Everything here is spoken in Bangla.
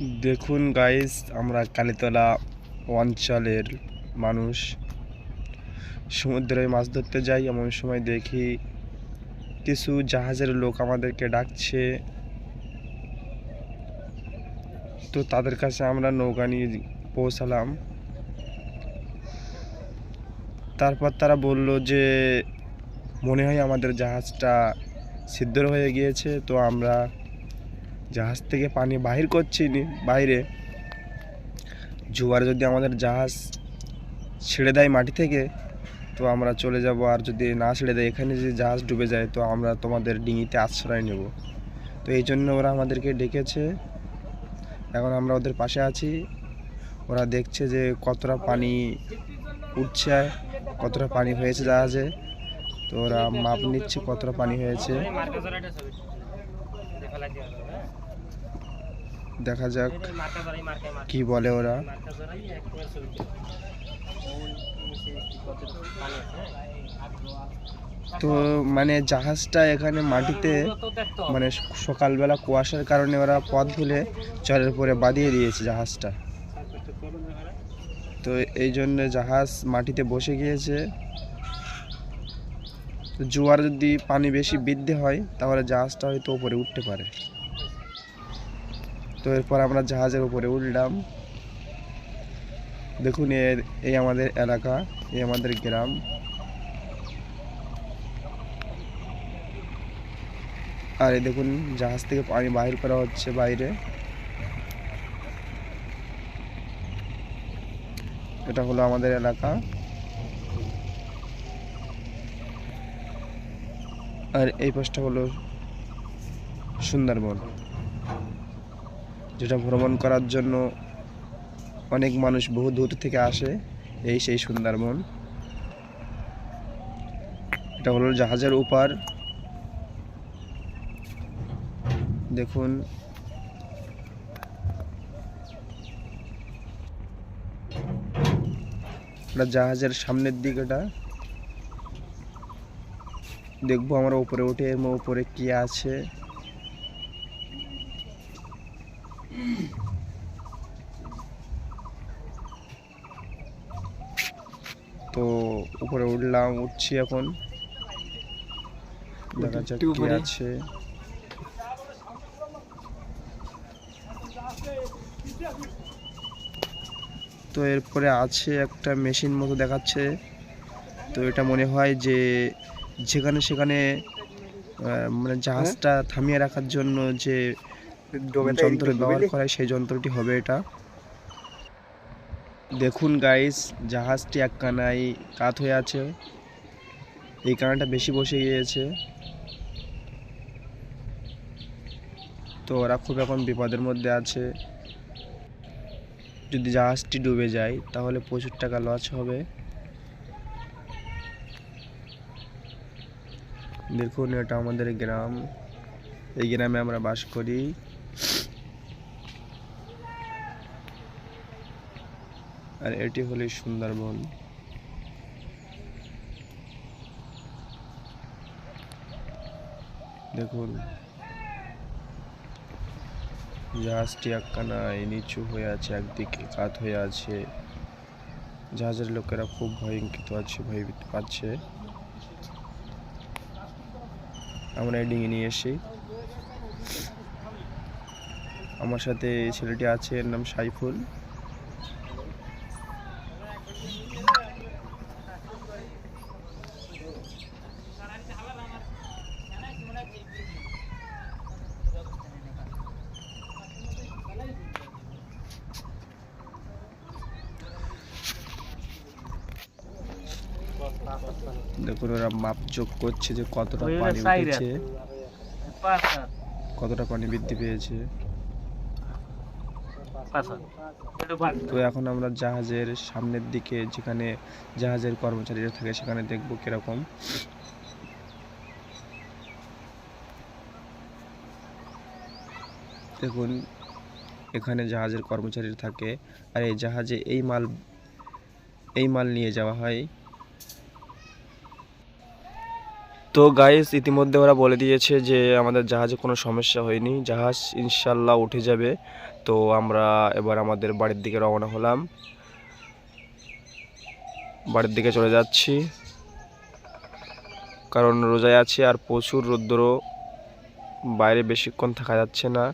দেখুন গাইস আমরা কালীতলা অঞ্চলের মানুষ। সমুদ্রে মাছ ধরতে যাই, এমন সময় দেখি কিছু জাহাজের লোক আমাদেরকে ডাকছে। তো তাদের কাছে আমরা নৌকা নিয়ে পৌঁছালাম। তারপর তারা বলল যে, মনে হয় আমাদের জাহাজটা ছিদ্র হয়ে গিয়েছে, তো আমরা জাহাজ থেকে পানি বাহির করছি বাইরে। জোয়ার যদি আমাদের জাহাজ ছেড়ে দেয় মাটি থেকে, তো আমরা চলে যাব। আর যদি না ছেড়ে দেয়, এখানে যদি জাহাজ ডুবে যায়, তো আমরা তোমাদের ডিঙিতে আশ্রয় নেব। তো এই জন্য ওরা আমাদেরকে ডেকেছে। এখন আমরা ওদের পাশে আছি। ওরা দেখছে যে কতটা পানি উঠছে, কতটা পানি হয়েছে জাহাজে। তো ওরা মাপ নিচ্ছে কতটা পানি হয়েছে। দেখা যাক কি বলে ওরা। তো মানে জাহাজটা এখানে মাটিতে মানে সকালবেলা কুয়াশার কারণে ওরা পথ ভুলে জলের উপরে বাঁধিয়ে দিয়েছে জাহাজটা। তো এই জন্য জাহাজ মাটিতে বসে গিয়েছে। জোয়ার যদি পানি বেশি বৃদ্ধি হয় তাহলে জাহাজটা হয়তো ওপরে উঠতে পারে। তো এরপর আমরা জাহাজের উপরে উঠলাম। দেখুন এর এই আমাদের এলাকা এই আমাদের গ্রাম। আর এই দেখুন, জাহাজ থেকে পানি বাহির করা হচ্ছে বাইরে। এটা হলো আমাদের এলাকা। আর এই পাশটা হলো সুন্দরবন। যেটা ভ্রমণ করার জন্য অনেক মানুষ বহু দূর থেকে আসে, এই সেই সুন্দরবন। এটা হলো জাহাজের উপার দেখুন। এটা জাহাজের সামনের দিক এটা। দেখব আমরা উপরে উঠে এর উপরে কি আছে। তো উপরে উঠলাম উঠছি এখন। দেখা যাক কি আছে। তো এরপরে আছে একটা মেশিন মতো দেখাচ্ছে। তো এটা মনে হয় যে যেখানে সেখানে আহ, মানে জাহাজটা থামিয়ে রাখার জন্য যে যন্ত্র ব্যবহার করা সেই যন্ত্রটি হবে এটা। দেখুন গাইস জাহাজটি এক কানায় কাত হয়ে আছে। এই কানাটা বেশি বসে গিয়েছে। তো ওরা খুব এখন বিপদের মধ্যে আছে। যদি জাহাজটি ডুবে যায় তাহলে প্রচুর টাকা লস হবে। দেখুন এটা আমাদের গ্রাম। এই গ্রামে আমরা বাস করি। আর এটি হলো সুন্দরবন। দেখুন। জাহাজটি একখানায় নিচু হয়ে আছে, একদিকে কাত হয়ে আছে। জাহাজের লোকেরা খুব ভয়ঙ্কিত আছে, ভয়ভীত পাচ্ছে। আমরা এই ডিঙে নিয়ে এসি আমার সাথে ছেলেটি আছে এর নাম সাইফুল। দেখুন ওরা মাপ মাপযোগ করছে যে কতটা পানি। উঠেছে। কতটা পানি বৃদ্ধি পেয়েছে। তো এখন আমরা জাহাজের সামনের দিকে যেখানে জাহাজের কর্মচারীরা থাকে, সেখানে দেখব কীরকম। দেখুন, এখানে জাহাজের কর্মচারীরা থাকে, আর এই জাহাজে এই মাল এই মাল নিয়ে যাওয়া হয়। তো গাইস ইতিমধ্যে ওরা বলে দিয়েছে যে আমাদের জাহাজে কোনো সমস্যা হয়নি। জাহাজ ইনশাল্লাহ উঠে যাবে। তো আমরা এবার আমাদের বাড়ির দিকে রওনা হলাম। বাড়ির দিকে চলে যাচ্ছি। কারণ রোজায় আছে আর প্রচুর রৌদ্র। বাইরে বেশিক্ষণ থাকা যাচ্ছে না।